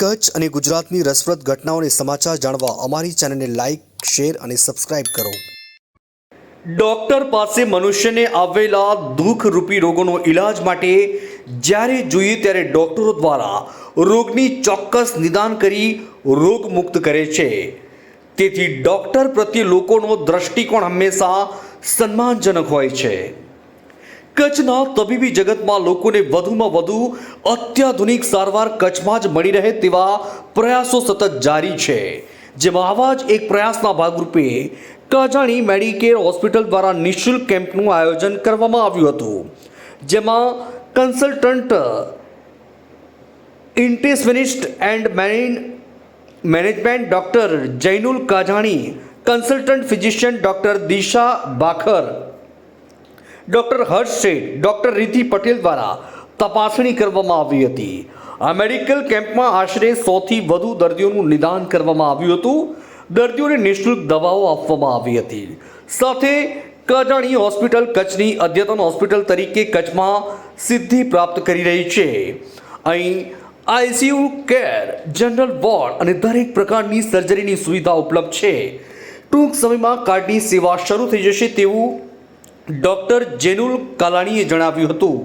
કચ્છ અને ગુજરાતની રસપ્રદ ઘટનાઓને સમાચાર જાણવા અમારી ચેનલને લાઇક શેર અને સબસ્ક્રાઇબ કરો. ડોક્ટર પાસે મનુષ્યને આવેલા દુઃખરૂપી રોગોનો ઈલાજ માટે જ્યારે જોઈએ ત્યારે ડોક્ટરો દ્વારા રોગની ચોક્કસ નિદાન કરી રોગ મુક્ત કરે છે. તેથી ડોક્ટર પ્રત્યે લોકોનો દ્રષ્ટિકોણ હંમેશા સન્માનજનક હોય છે. કચ્છના તબીબી જગતમાં લોકોને વધુમાં વધુ અત્યાધુનિક સારવાર કચ્છમાં જ મળી રહે તેવા પ્રયાસો સતત જારી છે. જેમાં આવા જ એક પ્રયાસના ભાગરૂપે કાજાણી મેડિકેર હોસ્પિટલ દ્વારા નિઃશુલ્ક કેમ્પનું આયોજન કરવામાં આવ્યું હતું. જેમાં consultant intensivist and man management doctor Jainul Kajani, consultant physician doctor Disha Bakhar doctor Harsh Sheth, doctor Riti Patel દ્વારા તપાસણી કરવામાં આવી હતી. આ મેડિકલ કેમ્પમાં આશરે સોથી વધુ દર્દીઓનું નિદાન કરવામાં આવ્યું હતું. દર્દીઓને નિઃશુલ્ક દવાઓ આપવામાં આવી હતી. સાથે કાજાણી હોસ્પિટલ, કચ્છની અદ્યતન હોસ્પિટલ તરીકે કચ્છમાં સિદ્ધિ પ્રાપ્ત કરી રહી છે. અહીં આઈસીયુ કેર, જનરલ વોર્ડ અને દરેક પ્રકારની સર્જરીની સુવિધા ઉપલબ્ધ છે. ટૂંક સમયમાં કાર્ડની સેવા શરૂ થઈ જશે તેવું ડૉક્ટર જેનુલ કાલાણીએ જણાવ્યું હતું